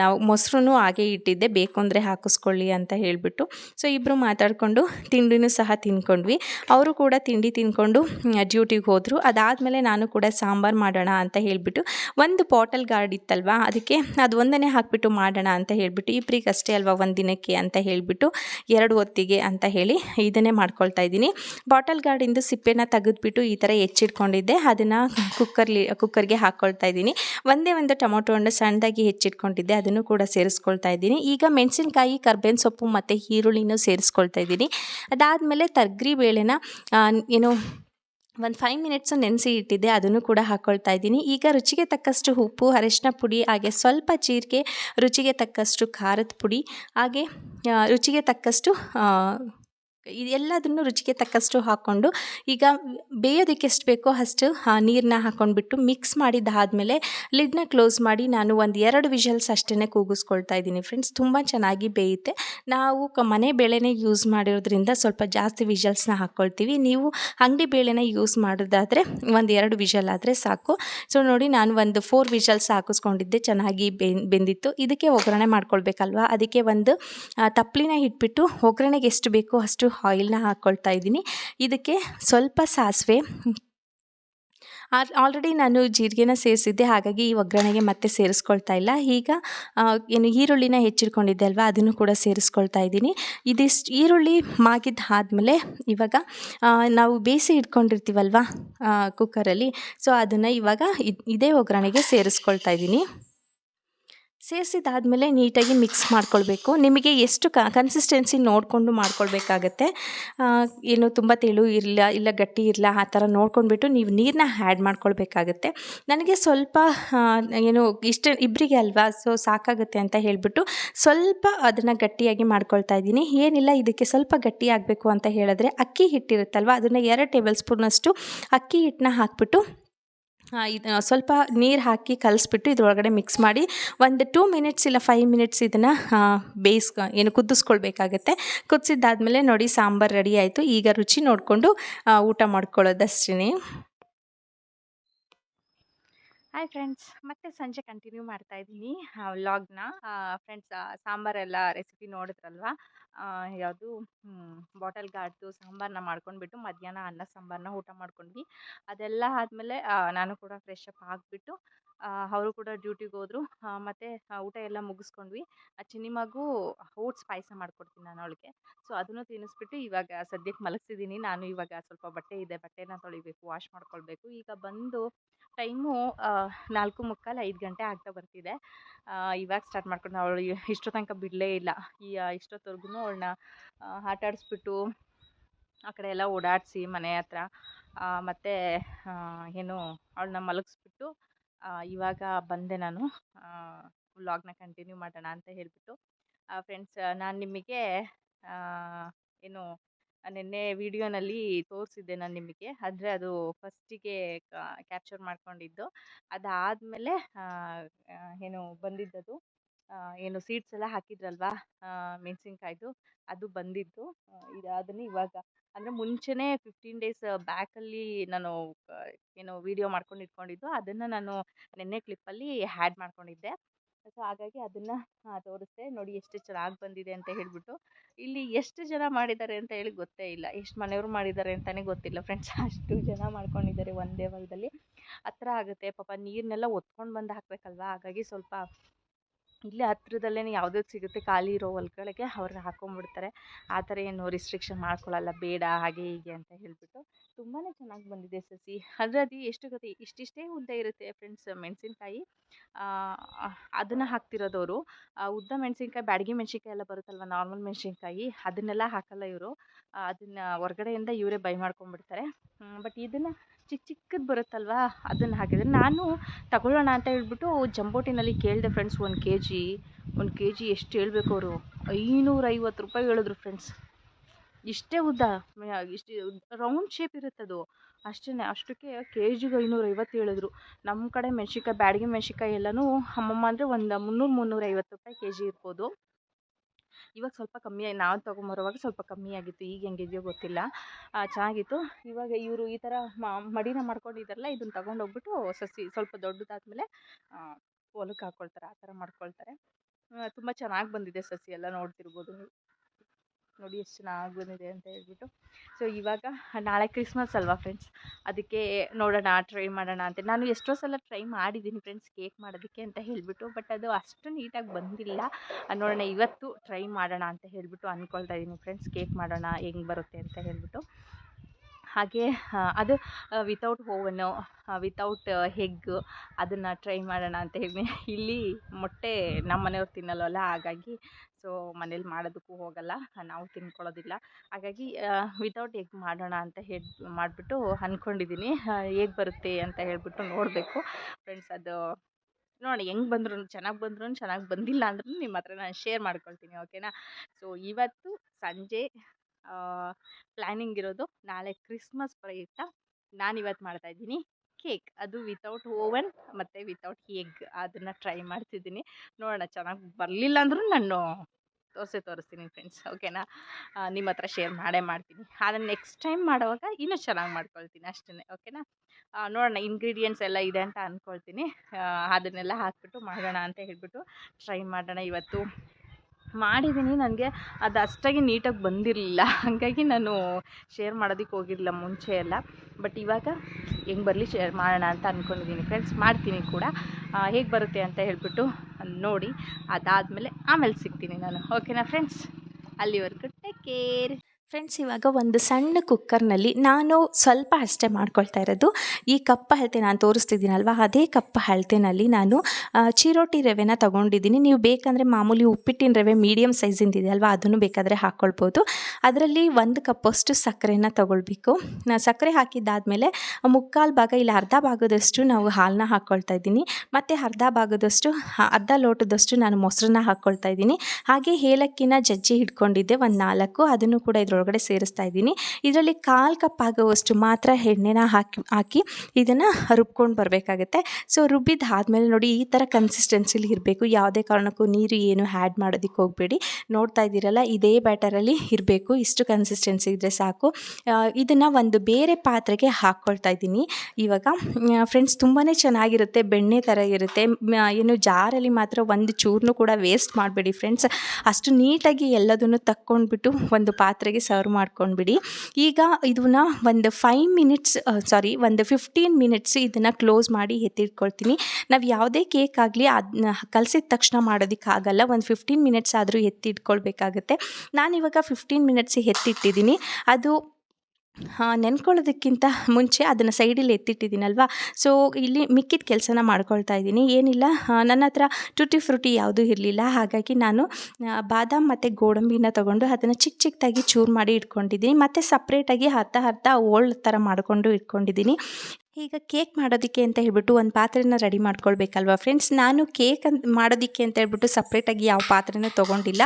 ನಾವು ಮೊಸರು ಹಾಗೆ ಇಟ್ಟಿದ್ದೆ, ಬೇಕು ಅಂದರೆ ಹಾಕಿಸ್ಕೊಳ್ಳಿ ಅಂತ ಹೇಳಿಬಿಟ್ಟು. ಸೊ ಇಬ್ಬರು ಮಾತಾಡಿಕೊಂಡು ತಿಂಡಿನೂ ಸಹ ತಿನ್ಕೊಂಡ್ವಿ. ಅವರು ಕೂಡ ತಿಂಡಿ ತಿನ್ಕೊಂಡು ಡ್ಯೂಟಿಗೆ ಹೋದರು. ಅದಾದಮೇಲೆ ನಾನು ಕೂಡ ಸಾಂಬಾರು ಮಾಡೋಣ ಅಂತ ಹೇಳಿಬಿಟ್ಟು ಒಂದು ಬಾಟಲ್ ಗಾರ್ಡ್ ಇತ್ತಲ್ವಾ? ಅದಕ್ಕೆ ಅದು ಒಂದನೇ ಹಾಕಿಬಿಟ್ಟು ಮಾಡೋಣ ಅಂತ ಹೇಳಿಬಿಟ್ಟು ಇಬ್ಬರಿಗೆ ಅಷ್ಟೇ ಅಲ್ವಾ ಒಂದು ದಿನಕ್ಕೆ ಅಂತ ಹೇಳಿಬಿಟ್ಟು, ಎರಡು ಹೊತ್ತಿಗೆ ಅಂತ ಹೇಳಿ ಇದನ್ನೇ ಮಾಡ್ಕೊಳ್ತಾ ಇದ್ದೀನಿ. ಬಾಟಲ್ ಗಾರ್ಡಿಂದು ಸಿಪ್ಪೆನ ತೆಗೆದ್ಬಿಟ್ಟು ಈ ಥರ ಹೆಚ್ಚಿಟ್ಕೊಂಡಿದ್ದೆ. ಅದನ್ನು ಕುಕ್ಕರ್ಲಿ, ಕುಕ್ಕರ್ಗೆ ಹಾಕ್ಕೊಳ್ತಾ ಇದ್ದೀನಿ. ಒಂದೇ ಒಂದು ಟೊಮೊಟೊ ಹಣ್ಣು ಸಣ್ಣದಾಗಿ ಹೆಚ್ಚಿಟ್ಕೊಂಡಿದ್ದೆ. ಅದನ್ನು ಕೂಡ ಸೇರಿಸ್ಕೊಳ್ತಾ ಇದ್ದೀನಿ. ಈಗ ಮೆಣಸಿನ್ಕಾಯಿ, ಕರ್ಬೇವಿನ ಸೊಪ್ಪು ಮತ್ತು ಈರುಳ್ಳಿನೂ ಸೇರಿಸ್ಕೊಳ್ತಾ ಇದ್ದೀನಿ. ಅದಾದಮೇಲೆ ತರ್ಗ್ರಿ ಬೇಳೆನ ಏನು ಒಂದು ಫೈವ್ ಮಿನಿಟ್ಸು ನೆನೆಸಿ ಇಟ್ಟಿದ್ದೆ, ಅದನ್ನು ಕೂಡ ಹಾಕ್ಕೊಳ್ತಾ ಇದ್ದೀನಿ. ಈಗ ರುಚಿಗೆ ತಕ್ಕಷ್ಟು ಉಪ್ಪು ಅರಿಶಿನ ಪುಡಿ, ಹಾಗೆ ಸ್ವಲ್ಪ ಜೀರಿಗೆ, ರುಚಿಗೆ ತಕ್ಕಷ್ಟು ಖಾರದ ಪುಡಿ, ಹಾಗೆ ರುಚಿಗೆ ತಕ್ಕಷ್ಟು ಇದೆಲ್ಲದನ್ನು ರುಚಿಗೆ ತಕ್ಕಷ್ಟು ಹಾಕ್ಕೊಂಡು ಈಗ ಬೇಯೋದಕ್ಕೆ ಎಷ್ಟು ಬೇಕೋ ಅಷ್ಟು ನೀರನ್ನ ಹಾಕ್ಕೊಂಡ್ಬಿಟ್ಟು ಮಿಕ್ಸ್ ಮಾಡಿದ್ದಾದಮೇಲೆ ಲಿಡ್ನ ಕ್ಲೋಸ್ ಮಾಡಿ ನಾನು ಒಂದು ಎರಡು ವಿಷಲ್ಸ್ ಅಷ್ಟೇ ಕೂಗಿಸ್ಕೊಳ್ತಾ ಇದ್ದೀನಿ ಫ್ರೆಂಡ್ಸ್ ತುಂಬ ಚೆನ್ನಾಗಿ ಬೇಯುತ್ತೆ. ನಾವು ಮನೆ ಬೇಳೆನೇ ಯೂಸ್ ಮಾಡಿರೋದ್ರಿಂದ ಸ್ವಲ್ಪ ಜಾಸ್ತಿ ವಿಷಲ್ಸ್ನ ಹಾಕ್ಕೊಳ್ತೀವಿ ನೀವು ಅಂಗಡಿ ಬೇಳೆನ ಯೂಸ್ ಮಾಡೋದಾದರೆ ಒಂದು ಎರಡು ವಿಷಲ್ ಆದರೆ ಸಾಕು. ಸೊ ನೋಡಿ ನಾನು ಒಂದು ಫೋರ್ ವಿಷಲ್ಸ್ ಹಾಕಿಸ್ಕೊಂಡಿದ್ದೆ, ಚೆನ್ನಾಗಿ ಬೆಂದಿತ್ತು. ಇದಕ್ಕೆ ಒಗ್ಗರಣೆ ಮಾಡ್ಕೊಳ್ಬೇಕಲ್ವ? ಅದಕ್ಕೆ ಒಂದು ತಪ್ಪಲಿನ ಇಟ್ಬಿಟ್ಟು ಒಗ್ಗರಣೆಗೆ ಎಷ್ಟು ಬೇಕೋ ಅಷ್ಟು ಆಯಿಲ್ನ ಹಾಕ್ಕೊಳ್ತಾ ಇದ್ದೀನಿ. ಇದಕ್ಕೆ ಸ್ವಲ್ಪ ಸಾಸಿವೆ. ಆಲ್ರೆಡಿ ನಾನು ಜೀರಿಗೆನ ಸೇರಿಸಿದ್ದೆ ಹಾಗಾಗಿ ಈ ಒಗ್ಗರಣೆಗೆ ಮತ್ತೆ ಸೇರಿಸ್ಕೊಳ್ತಾ ಇಲ್ಲ. ಈಗ ಏನು ಈರುಳ್ಳಿನ ಹೆಚ್ಚಿಟ್ಕೊಂಡಿದ್ದೆ ಅಲ್ವಾ ಅದನ್ನು ಕೂಡ ಸೇರಿಸ್ಕೊಳ್ತಾ ಇದ್ದೀನಿ. ಇದಿಷ್ಟು ಈರುಳ್ಳಿ ಮಾಗಿದ್ದಾದಮೇಲೆ ಇವಾಗ ಆ, ನಾವು ಬೇಯಿಸಿ ಇಟ್ಕೊಂಡಿರ್ತೀವಲ್ವಾ ಕುಕ್ಕರಲ್ಲಿ ಸೊ ಅದನ್ನು ಇವಾಗ ಇದೇ ಒಗ್ಗರಣೆಗೆ ಸೇರಿಸ್ಕೊಳ್ತಾ ಇದ್ದೀನಿ. ಸೇರಿಸಿದಾದ್ಮೇಲೆ ನೀಟಾಗಿ ಮಿಕ್ಸ್ ಮಾಡ್ಕೊಳ್ಬೇಕು. ನಿಮಗೆ ಎಷ್ಟು ಕ ಕನ್ಸಿಸ್ಟೆನ್ಸಿ ನೋಡಿಕೊಂಡು ಮಾಡ್ಕೊಳ್ಬೇಕಾಗತ್ತೆ. ಏನು ತುಂಬ ತೆಳು ಇರಲಿಲ್ಲ ಇಲ್ಲ ಗಟ್ಟಿ ಇರಲ್ಲ ಆ ಥರ ನೋಡ್ಕೊಂಡ್ಬಿಟ್ಟು ನೀವು ನೀರನ್ನ ಆ್ಯಡ್ ಮಾಡ್ಕೊಳ್ಬೇಕಾಗತ್ತೆ. ನನಗೆ ಸ್ವಲ್ಪ ಏನು ಇಷ್ಟ ಇಬ್ಬರಿಗೆ ಅಲ್ವಾ, ಸೊ ಸಾಕಾಗುತ್ತೆ ಅಂತ ಹೇಳಿಬಿಟ್ಟು ಸ್ವಲ್ಪ ಅದನ್ನು ಗಟ್ಟಿಯಾಗಿ ಮಾಡ್ಕೊಳ್ತಾ ಇದ್ದೀನಿ. ಏನಿಲ್ಲ, ಇದಕ್ಕೆ ಸ್ವಲ್ಪ ಗಟ್ಟಿ ಆಗಬೇಕು ಅಂತ ಹೇಳಿದ್ರೆ ಅಕ್ಕಿ ಹಿಟ್ಟಿರುತ್ತಲ್ವ, ಅದನ್ನು ಎರಡು ಟೇಬಲ್ ಸ್ಪೂನಷ್ಟು ಅಕ್ಕಿ ಹಿಟ್ಟನ್ನ ಹಾಕ್ಬಿಟ್ಟು ಇದು ಸ್ವಲ್ಪ ನೀರು ಹಾಕಿ ಕಲಿಸ್ಬಿಟ್ಟು ಇದ್ರೊಳಗಡೆ ಮಿಕ್ಸ್ ಮಾಡಿ ಒಂದು ಟೂ ಮಿನಿಟ್ಸ್ ಇಲ್ಲ ಫೈವ್ ಮಿನಿಟ್ಸ್ ಇದನ್ನು ಬೇಯಿಸ್, ಏನು ಕುದಿಸ್ಕೊಳ್ಬೇಕಾಗತ್ತೆ. ಕುದಿಸಿದ್ದಾದಮೇಲೆ ನೋಡಿ ಸಾಂಬಾರು ರೆಡಿ ಆಯಿತು. ಈಗ ರುಚಿ ನೋಡಿಕೊಂಡು ಊಟ ಮಾಡ್ಕೊಳ್ಳೋದಷ್ಟೇ ಹಾಯ್ ಫ್ರೆಂಡ್ಸ್ ಮತ್ತೆ ಸಂಜೆ ಕಂಟಿನ್ಯೂ ಮಾಡ್ತಾ ಇದ್ದೀನಿ. ವ್ಲಾಗ್ನ ಫ್ರೆಂಡ್ಸ್ ಸಾಂಬಾರೆಲ್ಲ ರೆಸಿಪಿ ನೋಡಿದ್ರಲ್ವಾ? ಯಾವುದು ಬಾಟಲ್ ಗಾರ್ಡ್ದು ಸಾಂಬಾರನ್ನ ಮಾಡ್ಕೊಂಡ್ಬಿಟ್ಟು ಮಧ್ಯಾಹ್ನ ಅನ್ನ ಸಾಂಬಾರನ್ನ ಊಟ ಮಾಡ್ಕೊಂಡ್ವಿ. ಅದೆಲ್ಲ ಆದಮೇಲೆ ನಾನು ಕೂಡ ಫ್ರೆಶ್ ಅಪ್ ಆಗಿಬಿಟ್ಟು ಅವರು ಕೂಡ ಡ್ಯೂಟಿಗೆ ಹೋದರು. ಮತ್ತು ಊಟ ಎಲ್ಲ ಮುಗಿಸ್ಕೊಂಡ್ವಿ. ಆ ಚಿನ್ನಿಮಗೂ ಓಟ್ಸ್ ಪಾಯಸ ಮಾಡ್ಕೊಡ್ತೀನಿ ನಾನು ಅವಳಿಗೆ. ಸೊ, ಅದನ್ನು ತಿನ್ನಿಸ್ಬಿಟ್ಟು ಇವಾಗ ಸದ್ಯಕ್ಕೆ ಮಲಗಿಸಿದ್ದೀನಿ. ನಾನು ಇವಾಗ ಸ್ವಲ್ಪ ಬಟ್ಟೆ ಇದೆ. ಬಟ್ಟೆನ ತೊಳಿಬೇಕು, ವಾಶ್ ಮಾಡ್ಕೊಳ್ಬೇಕು. ಈಗ ಬಂದು ಟೈಮು ನಾಲ್ಕು ಮುಕ್ಕಾಲು ಐದು ಗಂಟೆ ಆಗ್ತಾ ಬರ್ತಿದೆ. ಇವಾಗ ಸ್ಟಾರ್ಟ್ ಮಾಡ್ಕೊಂಡು ಅವಳು ಇಷ್ಟೋ ತನಕ ಬಿಡಲೇ ಇಲ್ಲ. ಈ ಇಷ್ಟೊತ್ತವರೆಗೂ ಅವಳನ್ನ ಆಟ ಆಡಿಸ್ಬಿಟ್ಟು ಆ ಕಡೆ ಎಲ್ಲ ಓಡಾಡಿಸಿ ಮನೆ ಹತ್ರ. ಮತ್ತು ಏನು, ಅವಳನ್ನ ಮಲಗಿಸ್ಬಿಟ್ಟು ಇವಾಗ ಬಂದೆ ನಾನು. ವ್ಲಾಗ್ನ ಕಂಟಿನ್ಯೂ ಮಾಡೋಣ ಅಂತ ಹೇಳಿಬಿಟ್ಟು. ಫ್ರೆಂಡ್ಸ್ ನಾನು ನಿಮಗೆ ಏನು, ನಿನ್ನೆ ವಿಡಿಯೋನಲ್ಲಿ ತೋರಿಸಿದ್ದೆ ನಾನು ನಿಮಗೆ. ಆದರೆ ಅದು ಫಸ್ಟಿಗೆ ಕ್ಯಾಪ್ಚರ್ ಮಾಡ್ಕೊಂಡಿದ್ದು. ಅದಾದಮೇಲೆ ಏನು ಬಂದಿದ್ದದು. ಏನು ಸೀಡ್ಸ್ ಎಲ್ಲ ಹಾಕಿದ್ರಲ್ವಾ? ಮೆಣಸಿನ್ಕಾಯ್ದು. ಅದು ಬಂದಿತ್ತು. ಇದು ಅದನ್ನು ಇವಾಗ, ಅಂದರೆ ಮುಂಚೆನೇ ಫಿಫ್ಟೀನ್ ಡೇಸ್ ಬ್ಯಾಕಲ್ಲಿ ನಾನು ಏನು ವಿಡಿಯೋ ಮಾಡ್ಕೊಂಡು ಇಟ್ಕೊಂಡಿದ್ದು, ಅದನ್ನು ನಾನು ನಿನ್ನೆ ಕ್ಲಿಪ್ಪಲ್ಲಿ ಹ್ಯಾಡ್ ಮಾಡ್ಕೊಂಡಿದ್ದೆ. ಸೊ ಹಾಗಾಗಿ ಅದನ್ನು ತೋರಿಸ್ದೆ. ನೋಡಿ ಎಷ್ಟು ಚೆನ್ನಾಗಿ ಬಂದಿದೆ ಅಂತ ಹೇಳಿಬಿಟ್ಟು. ಇಲ್ಲಿ ಎಷ್ಟು ಜನ ಮಾಡಿದ್ದಾರೆ ಅಂತ ಹೇಳಿ ಗೊತ್ತೇ ಇಲ್ಲ. ಎಷ್ಟು ಮನೆಯವರು ಮಾಡಿದ್ದಾರೆ ಅಂತಲೇ ಗೊತ್ತಿಲ್ಲ ಫ್ರೆಂಡ್ಸ್ ಅಷ್ಟು ಜನ ಮಾಡ್ಕೊಂಡಿದ್ದಾರೆ ಒಂದೇ ಹೊಲದಲ್ಲಿ. ಹತ್ರ ಆಗುತ್ತೆ. ಪಾಪ ನೀರನ್ನೆಲ್ಲ ಒತ್ಕೊಂಡು ಬಂದು ಹಾಕಬೇಕಲ್ವಾ? ಹಾಗಾಗಿ ಸ್ವಲ್ಪ ಇಲ್ಲೇ ಹತ್ರದಲ್ಲೇ ಯಾವುದು ಸಿಗುತ್ತೆ ಖಾಲಿ ಇರೋ ಹೊಲ್ಗಳಿಗೆ ಅವ್ರು ಹಾಕೊಂಡ್ಬಿಡ್ತಾರೆ ಆ ಥರ ಏನು ರಿಸ್ಟ್ರಿಕ್ಷನ್ ಮಾಡ್ಕೊಳ್ಳಲ್ಲ ಬೇಡ, ಹಾಗೆ, ಹೀಗೆ ಅಂತ ಹೇಳಿಬಿಟ್ಟು ತುಂಬಾ ಚೆನ್ನಾಗಿ ಬಂದಿದೆ ಸಸಿ. ಆದರೆ ಅದು ಎಷ್ಟು ಗೊತ್ತೆ, ಇಷ್ಟಿಷ್ಟೇ ಉದ್ದ ಇರುತ್ತೆ ಫ್ರೆಂಡ್ಸ್ ಮೆಣಸಿನ್ಕಾಯಿ. ಅದನ್ನು ಹಾಕ್ತಿರೋದವರು. ಉದ್ದ ಮೆಣಸಿನ್ಕಾಯಿ, ಬ್ಯಾಡಗಿ ಮೆಣಸಿನ್ಕಾಯಿ ಎಲ್ಲ ಬರುತ್ತಲ್ವ ನಾರ್ಮಲ್ ಮೆಣಸಿನ್ಕಾಯಿ? ಅದನ್ನೆಲ್ಲ ಹಾಕಲ್ಲ ಇವರು. ಅದನ್ನು ಹೊರ್ಗಡೆಯಿಂದ ಇವರೇ ಬೈ ಮಾಡ್ಕೊಂಡ್ಬಿಡ್ತಾರೆ ಬಟ್ ಇದನ್ನು ಚಿಕ್ಕ ಚಿಕ್ಕದು ಬರುತ್ತಲ್ವಾ? ಅದನ್ನು ಹಾಕಿದರೆ ನಾನು ತಗೊಳ್ಳೋಣ ಅಂತ ಹೇಳ್ಬಿಟ್ಟು ಜಂಬೋಟಿನಲ್ಲಿ ಕೇಳಿದೆ ಫ್ರೆಂಡ್ಸ್ ಒಂದು ಕೆ ಜಿ ಒಂದು ಕೆ ಜಿ ಎಷ್ಟು ಹೇಳ್ಬೇಕು ಅವರು? ಐನೂರೈವತ್ತು ರೂಪಾಯಿ ಹೇಳಿದ್ರು ಫ್ರೆಂಡ್ಸ್ ಇಷ್ಟೇ ಉದ್ದ. ಇಷ್ಟು ರೌಂಡ್ ಶೇಪ್ ಇರುತ್ತದು ಅಷ್ಟೇ ಅಷ್ಟಕ್ಕೆ ಕೆ ಜಿಗೆ ಐನೂರೈವತ್ತು ಹೇಳಿದ್ರು. ನಮ್ಮ ಕಡೆ ಮೆಣ್ಸಿನ್ಕಾಯಿ, ಬ್ಯಾಡಗಿ ಮೆಣ್ಸಿನ್ಕಾಯಿ ಎಲ್ಲನೂ ಅಮ್ಮಮ್ಮ ಅಂದರೆ ಒಂದು ಮುನ್ನೂರು ಮುನ್ನೂರೈವತ್ತು ರೂಪಾಯಿ ಕೆ ಜಿ ಇರ್ಬೋದು. ಇವಾಗ ಸ್ವಲ್ಪ ಕಮ್ಮಿ ನಾವು ತೊಗೊಂಬರುವಾಗ ಸ್ವಲ್ಪ ಕಮ್ಮಿ ಆಗಿತ್ತು. ಈಗ ಹೆಂಗಿದೆಯೋ ಗೊತ್ತಿಲ್ಲ. ಚೆನ್ನಾಗಿತ್ತು. ಇವಾಗ ಇವರು ಈ ಥರ ಮಡಿನ ಮಾಡ್ಕೊಂಡಿದ್ದಾರಲ್ಲ ಇದನ್ನು ತಗೊಂಡೋಗ್ಬಿಟ್ಟು ಸಸಿ ಸ್ವಲ್ಪ ದೊಡ್ಡದಾದ್ಮೇಲೆ ಹೊಲಕ್ಕೆ ಹಾಕ್ಕೊಳ್ತಾರೆ ಆ ಥರ ಮಾಡ್ಕೊಳ್ತಾರೆ. ತುಂಬ ಚೆನ್ನಾಗಿ ಬಂದಿದೆ ಸಸಿ ಎಲ್ಲ ನೋಡ್ತಿರ್ಬೋದು ನೋಡಿ ಎಷ್ಟು ಚೆನ್ನಾಗಿ ಬಂದಿದೆ ಅಂತ ಹೇಳ್ಬಿಟ್ಟು. ಸೊ ಇವಾಗ ನಾಳೆ ಕ್ರಿಸ್ಮಸ್ ಅಲ್ವಾ ಫ್ರೆಂಡ್ಸ್ ಅದಕ್ಕೆ ನೋಡೋಣ ಟ್ರೈ ಮಾಡೋಣ ಅಂತ. ನಾನು ಎಷ್ಟೋ ಸಲ ಟ್ರೈ ಮಾಡಿದ್ದೀನಿ ಫ್ರೆಂಡ್ಸ್ ಕೇಕ್ ಮಾಡೋದಕ್ಕೆ ಅಂತ ಹೇಳಿಬಿಟ್ಟು ಬಟ್ ಅದು ಅಷ್ಟು ನೀಟಾಗಿ ಬಂದಿಲ್ಲ. ನೋಡೋಣ, ಇವತ್ತು ಟ್ರೈ ಮಾಡೋಣ ಅಂತ ಹೇಳಿಬಿಟ್ಟು ಅಂದ್ಕೊಳ್ತಾ ಇದ್ದೀನಿ ಫ್ರೆಂಡ್ಸ್ ಕೇಕ್ ಮಾಡೋಣ, ಹೆಂಗೆ ಬರುತ್ತೆ ಅಂತ ಹೇಳಿಬಿಟ್ಟು. ಹಾಗೆ ಅದು ವಿತೌಟ್ ಓವನು ವಿತೌಟ್ ಹೆಗ್ ಅದನ್ನು ಟ್ರೈ ಮಾಡೋಣ ಅಂತ ಹೇಳಿ ಇಲ್ಲಿ ಮೊಟ್ಟೆ ನಮ್ಮ ಮನೆಯವ್ರು ತಿನ್ನಲ್ವಲ್ಲ, ಹಾಗಾಗಿ ಸೊ ಮನೇಲಿ ಮಾಡೋದಕ್ಕೂ ಹೋಗಲ್ಲ, ನಾವು ತಿನ್ಕೊಳ್ಳೋದಿಲ್ಲ. ಹಾಗಾಗಿ ವಿತೌಟ್ ಎಗ್ ಮಾಡೋಣ ಅಂತ ಹೇಳಿ, ಮಾಡಿಬಿಟ್ಟು ಅಂದ್ಕೊಂಡಿದ್ದೀನಿ ಹೇಗೆ ಬರುತ್ತೆ ಅಂತ ಹೇಳಿಬಿಟ್ಟು ನೋಡಬೇಕು. ಫ್ರೆಂಡ್ಸ್ ಅದು ನೋಡಿ ಹೆಂಗೆ ಬಂದ್ರು, ಚೆನ್ನಾಗಿ ಬಂದ್ರು, ಚೆನ್ನಾಗಿ ಬಂದಿಲ್ಲ ಅಂದ್ರೂ ನಿಮ್ಮ ಹತ್ರ ನಾನು ಶೇರ್ ಮಾಡ್ಕೊಳ್ತೀನಿ ಓಕೆನಾ ಸೊ ಇವತ್ತು ಸಂಜೆ ಪ್ಲ್ಯಾನಿಂಗ್ ಇರೋದು ನಾಳೆ ಕ್ರಿಸ್ಮಸ್ ಪ್ರಯುಕ್ತ ನಾನು ಇವತ್ತು ಮಾಡ್ತಾಯಿದ್ದೀನಿ ಕೇಕ್. ಅದು ವಿತೌಟ್ ಓವನ್ ಮತ್ತು ವಿತೌಟ್ ಎಗ್ ಅದನ್ನು ಟ್ರೈ ಮಾಡ್ತಿದ್ದೀನಿ. ನೋಡೋಣ, ಚೆನ್ನಾಗಿ ಬರಲಿಲ್ಲ ಅಂದರೂ ನಾನು ತೋರಿಸೇ ತೋರಿಸ್ತೀನಿ ಫ್ರೆಂಡ್ಸ್ ಓಕೆನಾ ನಿಮ್ಮ ಹತ್ರ ಶೇರ್ ಮಾಡೇ ಮಾಡ್ತೀನಿ. ಅದನ್ನು ನೆಕ್ಸ್ಟ್ ಟೈಮ್ ಮಾಡುವಾಗ ಇನ್ನೂ ಚೆನ್ನಾಗಿ ಮಾಡ್ಕೊಳ್ತೀನಿ ಅಷ್ಟೇ ಓಕೆನಾ ನೋಡೋಣ ಇಂಗ್ರೀಡಿಯೆಂಟ್ಸ್ ಎಲ್ಲ ಇದೆ ಅಂತ ಅಂದ್ಕೊಳ್ತೀನಿ ಅದನ್ನೆಲ್ಲ ಹಾಕ್ಬಿಟ್ಟು ಮಾಡೋಣ ಅಂತ ಹೇಳ್ಬಿಟ್ಟು ಟ್ರೈ ಮಾಡೋಣ ಇವತ್ತು. ಮಾಡಿದ್ದೀನಿ ನನಗೆ ಅದು ಅಷ್ಟಾಗಿ ನೀಟಾಗಿ ಬಂದಿರಲಿಲ್ಲ. ಹಾಗಾಗಿ ನಾನು ಶೇರ್ ಮಾಡೋದಕ್ಕೆ ಹೋಗಿರಲಿಲ್ಲ ಮುಂಚೆ ಎಲ್ಲ. ಬಟ್ ಇವಾಗ ಹೆಂಗೆ ಬರಲಿ ಶೇರ್ ಮಾಡೋಣ ಅಂತ ಅಂದ್ಕೊಂಡಿದ್ದೀನಿ ಫ್ರೆಂಡ್ಸ್ ಮಾಡ್ತೀನಿ ಕೂಡ. ಹೇಗೆ ಬರುತ್ತೆ ಅಂತ ಹೇಳ್ಬಿಟ್ಟು ನೋಡಿ. ಅದಾದಮೇಲೆ ಆಮೇಲೆ ಸಿಗ್ತೀನಿ ನಾನು. ಓಕೆನಾ ಫ್ರೆಂಡ್ಸ್ ಅಲ್ಲಿವರೆಗೂ ಟೇಕ್ ಕೇರ್ ಫ್ರೆಂಡ್ಸ್ ಇವಾಗ ಒಂದು ಸಣ್ಣ ಕುಕ್ಕರ್ನಲ್ಲಿ ನಾನು ಸ್ವಲ್ಪ ಅಷ್ಟೇ ಮಾಡ್ಕೊಳ್ತಾ ಇರೋದು. ಈ ಕಪ್ಪ ಅಳತೆ ನಾನು ತೋರಿಸ್ತಿದ್ದೀನಲ್ವ? ಅದೇ ಕಪ್ಪ ಅಳತೆನಲ್ಲಿ ನಾನು ಚಿರೋಟಿ ರವೆನ ತೊಗೊಂಡಿದ್ದೀನಿ. ನೀವು ಬೇಕಂದರೆ ಮಾಮೂಲಿ ಉಪ್ಪಿಟ್ಟಿನ ರವೆ ಮೀಡಿಯಮ್ ಸೈಜಿಂದ ಅಲ್ವಾ? ಅದನ್ನು ಬೇಕಾದರೆ ಹಾಕ್ಕೊಳ್ಬೋದು ಅದರಲ್ಲಿ ಒಂದು ಕಪ್ಪಷ್ಟು ಸಕ್ಕರೆನ ತೊಗೊಳ್ಬೇಕು. ಸಕ್ಕರೆ ಹಾಕಿದ್ದಾದಮೇಲೆ ಮುಕ್ಕಾಲು ಭಾಗ ಇಲ್ಲ, ಅರ್ಧ ಭಾಗದಷ್ಟು ನಾವು ಹಾಲನ್ನ ಹಾಕ್ಕೊಳ್ತಾ ಇದ್ದೀನಿ. ಮತ್ತು ಅರ್ಧ ಭಾಗದಷ್ಟು ಅರ್ಧ ಲೋಟದಷ್ಟು ನಾನು ಮೊಸರನ್ನ ಹಾಕ್ಕೊಳ್ತಾ ಇದ್ದೀನಿ. ಹಾಗೆ ಏಲಕ್ಕಿನ ಜಜ್ಜಿ ಹಿಡ್ಕೊಂಡಿದ್ದೆ, ಒಂದು ನಾಲ್ಕು. ಅದನ್ನು ಕೂಡ ಇದರೊಳಗಡೆ ಸೇರಿಸ್ತಾ ಇದ್ದೀನಿ. ಇದರಲ್ಲಿ ಕಾಲು ಕಪ್ ಆಗುವಷ್ಟು ಮಾತ್ರ ಎಣ್ಣೆನ ಹಾಕಿ ಹಾಕಿ ಇದನ್ನು ರುಬ್ಕೊಂಡು ಬರಬೇಕಾಗುತ್ತೆ. ಸೊ ರುಬ್ಬಿದ್ದಾದಮೇಲೆ ನೋಡಿ ಈ ಥರ ಕನ್ಸಿಸ್ಟೆನ್ಸಿಲಿ ಇರಬೇಕು. ಯಾವುದೇ ಕಾರಣಕ್ಕೂ ನೀರು ಏನು ಆ್ಯಡ್ ಮಾಡೋದಕ್ಕೆ ಹೋಗಬೇಡಿ. ನೋಡ್ತಾ ಇದ್ದೀರಲ್ಲ, ಇದೇ ಬ್ಯಾಟರಲ್ಲಿ ಇರಬೇಕು. ಇಷ್ಟು ಕನ್ಸಿಸ್ಟೆನ್ಸಿ ಇದ್ದರೆ ಸಾಕು. ಇದನ್ನು ಒಂದು ಬೇರೆ ಪಾತ್ರೆಗೆ ಹಾಕ್ಕೊಳ್ತಾ ಇದ್ದೀನಿ. ಇವಾಗ ಫ್ರೆಂಡ್ಸ್ ತುಂಬಾ ಚೆನ್ನಾಗಿರುತ್ತೆ, ಬೆಣ್ಣೆ ಥರ ಇರುತ್ತೆ. ಏನು ಜಾರಲ್ಲಿ ಮಾತ್ರ ಒಂದು ಚೂರ್ನು ಕೂಡ ವೇಸ್ಟ್ ಮಾಡಬೇಡಿ ಫ್ರೆಂಡ್ಸ್ ಅಷ್ಟು ನೀಟಾಗಿ ಎಲ್ಲದನ್ನು ತಕ್ಕೊಂಡ್ಬಿಟ್ಟು ಒಂದು ಪಾತ್ರೆಗೆ ಸರ್ವ್ ಮಾಡ್ಕೊಂಡ್ಬಿಡಿ. ಈಗ ಇದನ್ನ ಒಂದು ಫೈವ್ ಮಿನಿಟ್ಸ್ ಸಾರಿ ಒಂದು ಫಿಫ್ಟೀನ್ ಮಿನಿಟ್ಸ್ ಇದನ್ನು ಕ್ಲೋಸ್ ಮಾಡಿ ಎತ್ತಿಟ್ಕೊಳ್ತೀನಿ. ನಾವು ಯಾವುದೇ ಕೇಕ್ ಆಗಲಿ ಅದನ್ನ ಕಲಸಿದ ತಕ್ಷಣ ಮಾಡೋದಕ್ಕಾಗಲ್ಲ ಒಂದು ಫಿಫ್ಟೀನ್ ಮಿನಿಟ್ಸ್ ಆದರೂ ನಾನು ನಾನಿವಾಗ ಫಿಫ್ಟೀನ್ ಮಿನಿಟ್ಸ್ ಎತ್ತಿಟ್ಟಿದ್ದೀನಿ. ಅದು ನೆನ್ಕೊಳ್ಳೋದಕ್ಕಿಂತ ಮುಂಚೆ ಅದನ್ನು ಸೈಡಲ್ಲಿ ಎತ್ತಿಟ್ಟಿದ್ದೀನಲ್ವ? ಸೊ ಇಲ್ಲಿ ಮಿಕ್ಕಿದ ಕೆಲಸನ ಮಾಡ್ಕೊಳ್ತಾ ಇದ್ದೀನಿ. ಏನಿಲ್ಲ ನನ್ನ ಹತ್ರ ಟುಟಿ ಫ್ರೂಟಿ ಯಾವುದೂ ಇರಲಿಲ್ಲ. ಹಾಗಾಗಿ ನಾನು ಬಾದಾಮ್ ಮತ್ತು ಗೋಡಂಬಿನ ತೊಗೊಂಡು ಅದನ್ನು ಚಿಕ್ಕ ಚಿಕ್ಕದಾಗಿ ಚೂರು ಮಾಡಿ ಇಟ್ಕೊಂಡಿದ್ದೀನಿ. ಮತ್ತು ಸಪ್ರೇಟಾಗಿ ಅರ್ಧ ಅರ್ಧ ಓಲ್ಡ್ ಥರ ಮಾಡಿಕೊಂಡು ಇಟ್ಕೊಂಡಿದ್ದೀನಿ. ಈಗ ಕೇಕ್ ಮಾಡೋದಕ್ಕೆ ಅಂತ ಹೇಳ್ಬಿಟ್ಟು ಒಂದು ಪಾತ್ರೆನ ರೆಡಿ ಮಾಡ್ಕೊಳ್ಬೇಕಲ್ವ ಫ್ರೆಂಡ್ಸ್ ನಾನು ಕೇಕ್ ಅಂತ ಮಾಡೋದಕ್ಕೆ ಅಂತ ಹೇಳ್ಬಿಟ್ಟು ಸಪ್ರೇಟಾಗಿ ಯಾವ ಪಾತ್ರೆನೂ ತೊಗೊಂಡಿಲ್ಲ.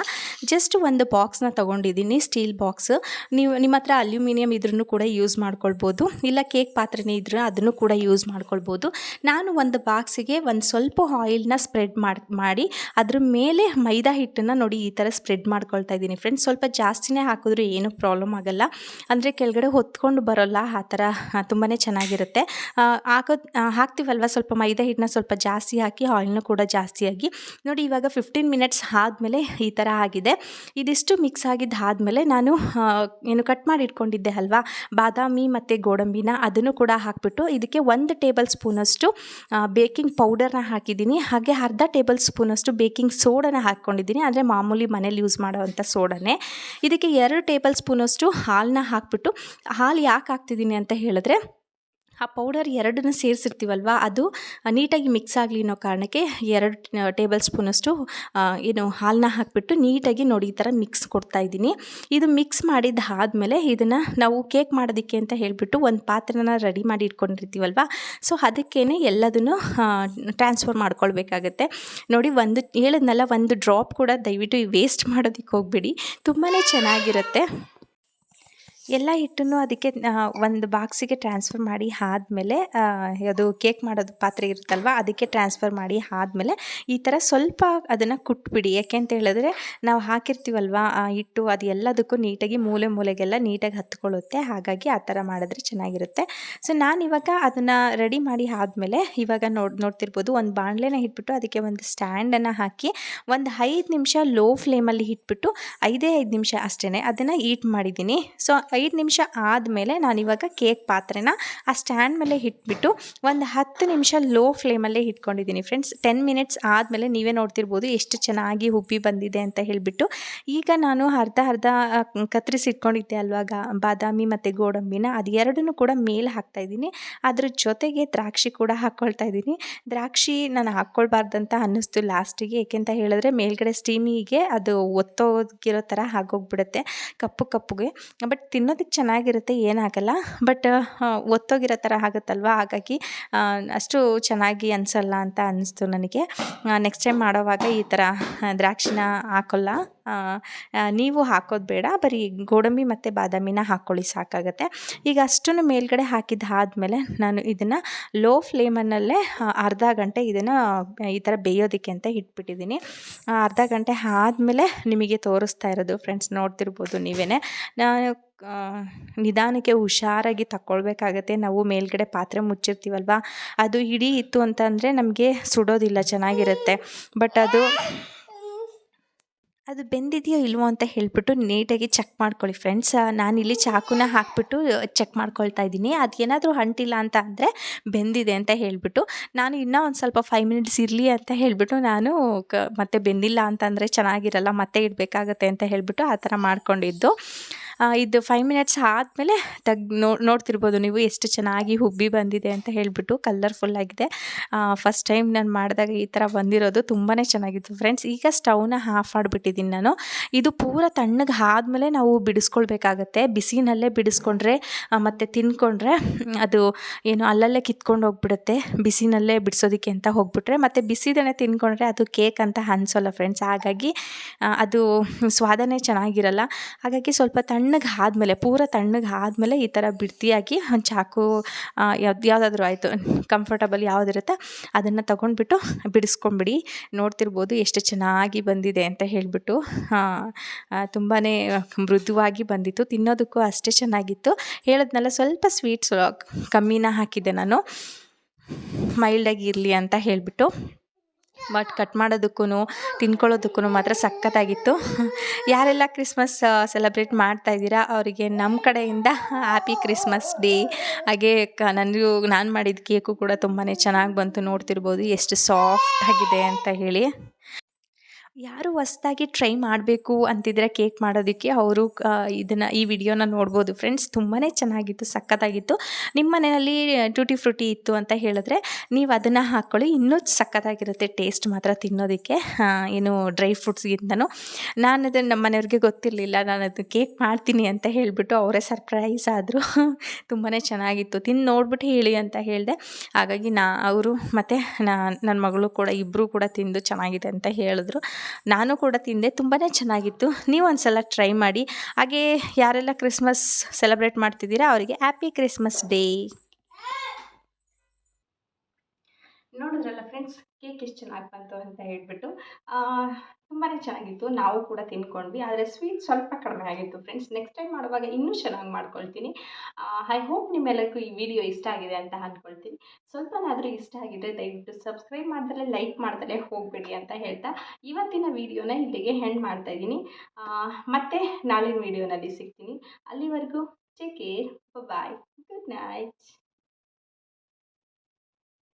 ಜಸ್ಟ್ ಒಂದು ಬಾಕ್ಸ್ನ ತೊಗೊಂಡಿದ್ದೀನಿ ಸ್ಟೀಲ್ ಬಾಕ್ಸ್ ನೀವು ನಿಮ್ಮ ಹತ್ರ ಅಲ್ಯೂಮಿನಿಯಂ ಇದ್ರೂ ಕೂಡ ಯೂಸ್ ಮಾಡ್ಕೊಳ್ಬೋದು. ಇಲ್ಲ ಕೇಕ್ ಪಾತ್ರೆನೇ ಇದ್ರೂ ಅದನ್ನು ಕೂಡ ಯೂಸ್ ಮಾಡ್ಕೊಳ್ಬೋದು. ನಾನು ಒಂದು ಬಾಕ್ಸಿಗೆ ಒಂದು ಸ್ವಲ್ಪ ಆಯಿಲ್ನ ಸ್ಪ್ರೆಡ್ ಮಾಡಿ ಅದ್ರ ಮೇಲೆ ಮೈದಾ ಹಿಟ್ಟನ್ನು ನೋಡಿ ಈ ಥರ ಸ್ಪ್ರೆಡ್ ಮಾಡ್ಕೊಳ್ತಾ ಇದ್ದೀನಿ ಫ್ರೆಂಡ್ಸ್ ಸ್ವಲ್ಪ ಜಾಸ್ತಿನೇ ಹಾಕಿದ್ರೂ ಏನೂ ಪ್ರಾಬ್ಲಮ್ ಆಗಲ್ಲ. ಅಂದರೆ ಕೆಳಗಡೆ ಹೊತ್ಕೊಂಡು ಬರೋಲ್ಲ, ಆ ಥರ ತುಂಬಾ ಚೆನ್ನಾಗಿರುತ್ತೆ. ಹಾಕೋದು ಹಾಕ್ತೀವಲ್ವ? ಸ್ವಲ್ಪ ಮೈದಾ ಹಿಟ್ಟನ್ನ ಸ್ವಲ್ಪ ಜಾಸ್ತಿ ಹಾಕಿ ಆಯಿಲ್ನು ಕೂಡ ಜಾಸ್ತಿ ಆಗಿ. ನೋಡಿ, ಇವಾಗ ಫಿಫ್ಟೀನ್ ಮಿನಿಟ್ಸ್ ಆದಮೇಲೆ ಈ ಥರ ಆಗಿದೆ. ಇದಿಷ್ಟು ಮಿಕ್ಸ್ ಆಗಿದ್ದು ಆದಮೇಲೆ ನಾನು ಏನು ಕಟ್ ಮಾಡಿ ಇಟ್ಕೊಂಡಿದ್ದೆ ಅಲ್ವಾ? ಬಾದಾಮಿ ಮತ್ತು ಗೋಡಂಬಿನ ಅದನ್ನು ಕೂಡ ಹಾಕಿಬಿಟ್ಟು ಇದಕ್ಕೆ ಒಂದು ಟೇಬಲ್ ಸ್ಪೂನಷ್ಟು ಬೇಕಿಂಗ್ ಪೌಡರ್ನ ಹಾಕಿದ್ದೀನಿ. ಹಾಗೆ ಅರ್ಧ ಟೇಬಲ್ ಸ್ಪೂನಷ್ಟು ಬೇಕಿಂಗ್ ಸೋಡನ ಹಾಕ್ಕೊಂಡಿದ್ದೀನಿ. ಅಂದರೆ ಮಾಮೂಲಿ ಮನೇಲಿ ಯೂಸ್ ಮಾಡೋವಂಥ ಸೋಡನೇ. ಇದಕ್ಕೆ ಎರಡು ಟೇಬಲ್ ಸ್ಪೂನಷ್ಟು ಹಾಲನ್ನ ಹಾಕ್ಬಿಟ್ಟು, ಹಾಲು ಯಾಕೆ ಹಾಕ್ತಿದ್ದೀನಿ ಅಂತ ಹೇಳಿದ್ರೆ ಆ ಪೌಡರ್ ಎರಡನ್ನ ಸೇರಿಸಿರ್ತೀವಲ್ವ? ಅದು ನೀಟಾಗಿ ಮಿಕ್ಸ್ ಆಗಲಿ ಅನ್ನೋ ಕಾರಣಕ್ಕೆ ಎರಡು ಟೇಬಲ್ ಸ್ಪೂನಷ್ಟು ಏನು ಹಾಲನ್ನ ಹಾಕಿಬಿಟ್ಟು ನೀಟಾಗಿ ನೋಡಿ ಈ ಥರ ಮಿಕ್ಸ್ ಕೊಡ್ತಾ ಇದ್ದೀನಿ. ಇದು ಮಿಕ್ಸ್ ಮಾಡಿದ್ದು ಆದಮೇಲೆ ಇದನ್ನು ನಾವು ಕೇಕ್ ಮಾಡೋದಕ್ಕೆ ಅಂತ ಹೇಳಿಬಿಟ್ಟು ಒಂದು ಪಾತ್ರೆನ ರೆಡಿ ಮಾಡಿ ಇಟ್ಕೊಂಡಿರ್ತೀವಲ್ವ? ಸೊ ಅದಕ್ಕೇ ಎಲ್ಲದನ್ನು ಟ್ರಾನ್ಸ್ಫರ್ ಮಾಡ್ಕೊಳ್ಬೇಕಾಗತ್ತೆ. ನೋಡಿ, ಒಂದು, ಹೇಳಿದ್ನಲ್ಲ, ಒಂದು ಡ್ರಾಪ್ ಕೂಡ ದಯವಿಟ್ಟು ವೇಸ್ಟ್ ಮಾಡೋದಕ್ಕೆ ಹೋಗಬೇಡಿ. ತುಂಬಾ ಚೆನ್ನಾಗಿರುತ್ತೆ. ಎಲ್ಲ ಹಿಟ್ಟನ್ನು ಅದಕ್ಕೆ ಒಂದು ಬಾಕ್ಸಿಗೆ ಟ್ರಾನ್ಸ್ಫರ್ ಮಾಡಿ ಆದಮೇಲೆ ಅದು ಕೇಕ್ ಮಾಡೋದು ಪಾತ್ರೆ ಇರುತ್ತಲ್ವ, ಅದಕ್ಕೆ ಟ್ರಾನ್ಸ್ಫರ್ ಮಾಡಿ ಆದಮೇಲೆ ಈ ಥರ ಸ್ವಲ್ಪ ಅದನ್ನು ಕುಟ್ಬಿಡಿ. ಯಾಕೆ ಅಂತ ಹೇಳಿದ್ರೆ, ನಾವು ಹಾಕಿರ್ತೀವಲ್ವ ಹಿಟ್ಟು ಅದು ಎಲ್ಲದಕ್ಕೂ ನೀಟಾಗಿ ಮೂಲೆ ಮೂಲೆಗೆಲ್ಲ ನೀಟಾಗಿ ಹತ್ಕೊಳ್ಳುತ್ತೆ. ಹಾಗಾಗಿ ಆ ಥರ ಮಾಡಿದ್ರೆ ಚೆನ್ನಾಗಿರುತ್ತೆ. ಸೊ ಇವಾಗ ಅದನ್ನು ರೆಡಿ ಮಾಡಿ ಆದಮೇಲೆ ಇವಾಗ ನೋಡಿ, ನೋಡ್ತಿರ್ಬೋದು, ಒಂದು ಬಾಣಲೆನ ಇಟ್ಬಿಟ್ಟು ಅದಕ್ಕೆ ಒಂದು ಸ್ಟ್ಯಾಂಡನ್ನು ಹಾಕಿ ಒಂದು ಐದು ನಿಮಿಷ ಲೋ ಫ್ಲೇಮಲ್ಲಿ ಇಟ್ಬಿಟ್ಟು ಐದೇ ಐದು ನಿಮಿಷ ಅಷ್ಟೇ ಅದನ್ನು ಈಟ್ ಮಾಡಿದ್ದೀನಿ. ಸೊ ಐದು ನಿಮಿಷ ಆದಮೇಲೆ ನಾನಿವಾಗ ಕೇಕ್ ಪಾತ್ರೆನ ಆ ಸ್ಟ್ಯಾಂಡ್ ಮೇಲೆ ಇಟ್ಬಿಟ್ಟು ಒಂದು ಹತ್ತು ನಿಮಿಷ ಲೋ ಫ್ಲೇಮಲ್ಲೇ ಇಟ್ಕೊಂಡಿದ್ದೀನಿ ಫ್ರೆಂಡ್ಸ್. ಟೆನ್ ಮಿನಿಟ್ಸ್ ಆದಮೇಲೆ ನೀವೇ ನೋಡ್ತಿರ್ಬೋದು ಎಷ್ಟು ಚೆನ್ನಾಗಿ ಉಬ್ಬಿ ಬಂದಿದೆ ಅಂತ ಹೇಳಿಬಿಟ್ಟು. ಈಗ ನಾನು ಅರ್ಧ ಅರ್ಧ ಕತ್ತರಿಸಿ ಇಟ್ಕೊಂಡಿದ್ದೆ ಅಲ್ವಾ ಬಾದಾಮಿ ಮತ್ತು ಗೋಡಂಬಿನ. ಅದು ಎರಡನ್ನೂ ಕೂಡ ಮೇಲೆ ಹಾಕ್ತಾಯಿದ್ದೀನಿ ಅದ್ರ ಜೊತೆಗೆ ದ್ರಾಕ್ಷಿ ಕೂಡ ಹಾಕ್ಕೊಳ್ತಾ ಇದ್ದೀನಿ. ದ್ರಾಕ್ಷಿ ನಾನು ಹಾಕ್ಕೊಳ್ಬಾರ್ದಂತ ಅನ್ನಿಸ್ತು ಲಾಸ್ಟಿಗೆ. ಏಕೆಂತ ಹೇಳಿದ್ರೆ ಮೇಲ್ಗಡೆ ಸ್ಟೀಮಿಗೆ ಅದು ಒತ್ತೋಗಿರೋ ಥರ ಆಗೋಗ್ಬಿಡುತ್ತೆ ಕಪ್ಪು ಕಪ್ಪುಗೆ. ಬಟ್ ತಿನ್ನೋದಕ್ಕೆ ಚೆನ್ನಾಗಿರುತ್ತೆ ಏನಾಗಲ್ಲ ಬಟ್ ಒತ್ತೋಗಿರೋ ಥರ ಆಗುತ್ತಲ್ವ? ಹಾಗಾಗಿ ಅಷ್ಟು ಚೆನ್ನಾಗಿ ಅನಿಸಲ್ಲ ಅಂತ ಅನ್ನಿಸ್ತು ನನಗೆ. ನೆಕ್ಸ್ಟ್ ಟೈಮ್ ಮಾಡೋವಾಗ ಈ ಥರ ದ್ರಾಕ್ಷಿನ ಹಾಕೋಲ್ಲ. ನೀವು ಹಾಕೋದು ಬೇಡ. ಬರೀ ಗೋಡಂಬಿ ಮತ್ತು ಬಾದಾಮಿನ ಹಾಕ್ಕೊಳ್ಳಿ ಸಾಕಾಗುತ್ತೆ. ಈಗ ಅಷ್ಟನ್ನು ಮೇಲ್ಗಡೆ ಹಾಕಿದ್ದಾದಮೇಲೆ ನಾನು ಇದನ್ನು ಲೋ ಫ್ಲೇಮನ್ನಲ್ಲೇ ಅರ್ಧ ಗಂಟೆ ಇದನ್ನು ಈ ಥರ ಬೇಯೋದಕ್ಕೆ ಅಂತ ಇಟ್ಬಿಟ್ಟಿದ್ದೀನಿ. ಅರ್ಧ ಗಂಟೆ ಆದಮೇಲೆ ನಿಮಗೆ ತೋರಿಸ್ತಾ ಇರೋದು ಫ್ರೆಂಡ್ಸ್, ನೋಡ್ತಿರ್ಬೋದು ನೀವೇ ನಾನು ನಿಧಾನಕ್ಕೆ ಹುಷಾರಾಗಿ ತಗೊಳ್ಬೇಕಾಗತ್ತೆ ನಾವು ಮೇಲ್ಗಡೆ ಪಾತ್ರೆ ಮುಚ್ಚಿರ್ತೀವಲ್ವ? ಅದು ಇಡೀ ಇತ್ತು ಅಂತಂದರೆ ನಮಗೆ ಸುಡೋದಿಲ್ಲ, ಚೆನ್ನಾಗಿರುತ್ತೆ. ಬಟ್ ಅದು ಅದು ಬೆಂದಿದೆಯೋ ಇಲ್ವೋ ಅಂತ ಹೇಳ್ಬಿಟ್ಟು ನೀಟಾಗಿ ಚೆಕ್ ಮಾಡ್ಕೊಳ್ಳಿ ಫ್ರೆಂಡ್ಸ್ ನಾನಿಲ್ಲಿ ಚಾಕುನ ಹಾಕ್ಬಿಟ್ಟು ಚೆಕ್ ಮಾಡ್ಕೊಳ್ತಾ ಇದ್ದೀನಿ. ಅದು ಏನಾದರೂ ಅಂಟಿಲ್ಲ ಅಂತ ಅಂದರೆ ಬೆಂದಿದೆ ಅಂತ ಹೇಳಿಬಿಟ್ಟು, ನಾನು ಇನ್ನೂ ಒಂದು ಸ್ವಲ್ಪ ಫೈವ್ ಮಿನಿಟ್ಸ್ ಇರಲಿ ಅಂತ ಹೇಳಿಬಿಟ್ಟು ನಾನು ಕ, ಮತ್ತೆ ಬೆಂದಿಲ್ಲ ಅಂತಂದರೆ ಚೆನ್ನಾಗಿರಲ್ಲ, ಮತ್ತೆ ಇಡಬೇಕಾಗತ್ತೆ ಅಂತ ಹೇಳಿಬಿಟ್ಟು ಆ ಥರ ಮಾಡ್ಕೊಂಡಿದ್ದು. ಇದು ಫೈವ್ ಮಿನಿಟ್ಸ್ ಆದಮೇಲೆ ತೆಗ್ ನೋಡ್ತಿರ್ಬೋದು ನೀವು ಎಷ್ಟು ಚೆನ್ನಾಗಿ ಹುಬ್ಬಿ ಬಂದಿದೆ ಅಂತ ಹೇಳಿಬಿಟ್ಟು ಕಲರ್ಫುಲ್ಲಾಗಿದೆ ಫಸ್ಟ್ ಟೈಮ್ ನಾನು ಮಾಡಿದಾಗ ಈ ಥರ ಬಂದಿರೋದು ತುಂಬಾ ಚೆನ್ನಾಗಿತ್ತು ಫ್ರೆಂಡ್ಸ್ ಈಗ ಸ್ಟವ್ನ ಹಾಫ್ ಮಾಡಿಬಿಟ್ಟಿದ್ದೀನಿ ನಾನು. ಇದು ಪೂರ ತಣ್ಣಗೆ ಆದಮೇಲೆ ನಾವು ಬಿಡಿಸ್ಕೊಳ್ಬೇಕಾಗತ್ತೆ. ಬಿಸಿನಲ್ಲೇ ಬಿಡಿಸ್ಕೊಂಡ್ರೆ ಮತ್ತು ತಿನ್ಕೊಂಡ್ರೆ ಅದು ಏನು ಅಲ್ಲಲ್ಲೇ ಕಿತ್ಕೊಂಡು ಹೋಗ್ಬಿಡುತ್ತೆ. ಬಿಸಿನಲ್ಲೇ ಬಿಡಿಸೋದಕ್ಕೆ ಅಂತ ಹೋಗ್ಬಿಟ್ರೆ, ಮತ್ತು ಬಿಸಿದನೆ ತಿನ್ಕೊಂಡ್ರೆ ಅದು ಕೇಕ್ ಅಂತ ಅನ್ಸೋಲ್ಲ ಫ್ರೆಂಡ್ಸ್ ಹಾಗಾಗಿ ಅದು ಸ್ವಾದನೇ ಚೆನ್ನಾಗಿರಲ್ಲ. ಹಾಗಾಗಿ ಸ್ವಲ್ಪ ತಣ್ಣಗೆ ಆದಮೇಲೆ, ಪೂರ ತಣ್ಣಗೆ ಆದಮೇಲೆ ಈ ಥರ ಬಿಡ್ತಿಯಾಗಿ ಚಾಕು ಯಾವ್ದು, ಯಾವುದಾದ್ರೂ ಆಯಿತು ಕಂಫರ್ಟಬಲ್ ಯಾವುದಿರುತ್ತೆ ಅದನ್ನು ತಗೊಂಡ್ಬಿಟ್ಟು ಬಿಡಿಸ್ಕೊಂಬಿಡಿ. ನೋಡ್ತಿರ್ಬೋದು ಎಷ್ಟು ಚೆನ್ನಾಗಿ ಬಂದಿದೆ ಅಂತ ಹೇಳಿಬಿಟ್ಟು. ತುಂಬಾ ಮೃದುವಾಗಿ ಬಂದಿತ್ತು. ತಿನ್ನೋದಕ್ಕೂ ಅಷ್ಟೇ ಚೆನ್ನಾಗಿತ್ತು. ಹೇಳಿದ್ನಲ್ಲ, ಸ್ವಲ್ಪ ಸ್ವೀಟ್ಸ್ ಕಮ್ಮಿನ ಹಾಕಿದ್ದೆ ನಾನು. ಮೈಲ್ಡಾಗಿ ಇರಲಿ ಅಂತ ಹೇಳಿಬಿಟ್ಟು. ಬಟ್ ಕಟ್ ಮಾಡೋದಕ್ಕೂ ತಿನ್ಕೊಳ್ಳೋದಕ್ಕೂ ಮಾತ್ರ ಸಖತ್ತಾಗಿತ್ತು. ಯಾರೆಲ್ಲ ಕ್ರಿಸ್ಮಸ್ ಸೆಲೆಬ್ರೇಟ್ ಮಾಡ್ತಾ ಇದ್ದೀರಾ, ಅವರಿಗೆ ನಮ್ಮ ಕಡೆಯಿಂದ ಹ್ಯಾಪಿ ಕ್ರಿಸ್ಮಸ್ ಡೇ ಹಾಗೆ ಕ ನನಗೂ ನಾನು ಮಾಡಿದ ಕೇಕು ಕೂಡ ತುಂಬಾ ಚೆನ್ನಾಗಿ ಬಂತು, ನೋಡ್ತಿರ್ಬೋದು, ಎಷ್ಟು ಸಾಫ್ಟ್ ಆಗಿದೆ ಅಂತ ಹೇಳಿ. ಯಾರು ಹೊಸ್ದಾಗಿ ಟ್ರೈ ಮಾಡಬೇಕು ಅಂತಿದ್ರೆ ಕೇಕ್ ಮಾಡೋದಕ್ಕೆ ಅವರು ಇದನ್ನು ಈ ವಿಡಿಯೋನ ನೋಡ್ಬೋದು. ಫ್ರೆಂಡ್ಸ್ ತುಂಬಾ ಚೆನ್ನಾಗಿತ್ತು, ಸಖತ್ತಾಗಿತ್ತು. ನಿಮ್ಮ ಮನೆಯಲ್ಲಿ ಟೂಟಿ ಫ್ರೂಟಿ ಇತ್ತು ಅಂತ ಹೇಳಿದ್ರೆ ನೀವು ಅದನ್ನು ಹಾಕ್ಕೊಳ್ಳಿ ಇನ್ನೂ ಸಖತ್ತಾಗಿರುತ್ತೆ ಟೇಸ್ಟ್ ಮಾತ್ರ ತಿನ್ನೋದಕ್ಕೆ. ಏನು ಡ್ರೈ ಫ್ರೂಟ್ಸ್ಗಿಂತನೂ ನಾನು ಅದನ್ನು ನಮ್ಮ ಮನೆಯವ್ರಿಗೆ ಗೊತ್ತಿರಲಿಲ್ಲ ನಾನು ಅದು ಕೇಕ್ ಮಾಡ್ತೀನಿ ಅಂತ ಹೇಳಿಬಿಟ್ಟು ಅವರೇ ಸರ್ಪ್ರೈಸ್ ಆದರು. ತುಂಬಾ ಚೆನ್ನಾಗಿತ್ತು. ತಿಂದು ನೋಡ್ಬಿಟ್ಟು ಹೇಳಿ ಅಂತ ಹೇಳಿದೆ. ಹಾಗಾಗಿ ನಾ, ಅವರು ಮತ್ತು ನನ್ನ ಮಗಳು ಕೂಡ ಇಬ್ಬರೂ ಕೂಡ ತಿಂದು ಚೆನ್ನಾಗಿದೆ ಅಂತ ಹೇಳಿದ್ರು. ನಾನು ಕೂಡ ತಿಂದೆ ತುಂಬಾ ಚೆನ್ನಾಗಿತ್ತು. ನೀವು ಒಂದ್ಸಲ ಟ್ರೈ ಮಾಡಿ. ಹಾಗೆ ಯಾರೆಲ್ಲ ಕ್ರಿಸ್ಮಸ್ ಸೆಲೆಬ್ರೇಟ್ ಮಾಡ್ತಿದ್ದೀರಾ, ಅವರಿಗೆ ಹ್ಯಾಪಿ ಕ್ರಿಸ್ಮಸ್ ಡೇ ನೋಡಿದ್ರಲ್ಲ ಫ್ರೆಂಡ್ಸ್ ಕೇಕ್ ಎಷ್ಟು ಚೆನ್ನಾಗಿ ಬಂತು ಅಂತ ಹೇಳ್ಬಿಟ್ಟು ತುಂಬಾ ಚೆನ್ನಾಗಿತ್ತು. ನಾವು ಕೂಡ ತಿನ್ಕೊಂಡ್ವಿ. ಆದರೆ ಸ್ವೀಟ್ ಸ್ವಲ್ಪ ಕಡಿಮೆ ಆಗಿತ್ತು ಫ್ರೆಂಡ್ಸ್ ನೆಕ್ಸ್ಟ್ ಟೈಮ್ ಮಾಡುವಾಗ ಇನ್ನೂ ಚೆನ್ನಾಗಿ ಮಾಡ್ಕೊಳ್ತೀನಿ. ಐ ಹೋಪ್ ನಿಮ್ಮೆಲ್ಲರಿಗೂ ಈ ವಿಡಿಯೋ ಇಷ್ಟ ಆಗಿದೆ ಅಂತ ಅಂದ್ಕೊಳ್ತೀನಿ ಸ್ವಲ್ಪನಾದರೂ ಇಷ್ಟ ಆಗಿದ್ರೆ ದಯವಿಟ್ಟು ಸಬ್ಸ್ಕ್ರೈಬ್ ಮಾಡ್ದಲೇ ಲೈಕ್ ಮಾಡ್ದಲೇ ಹೋಗಬೇಡಿ ಅಂತ ಹೇಳ್ತಾ ಇವತ್ತಿನ ವಿಡಿಯೋನ ಇಲ್ಲಿಗೆ ಹೆಂಡ್ ಮಾಡ್ತಾ ಇದ್ದೀನಿ. ಮತ್ತೆ ನಾಳಿನ ವಿಡಿಯೋನಲ್ಲಿ ಸಿಗ್ತೀನಿ. ಅಲ್ಲಿವರೆಗೂ take care bye good night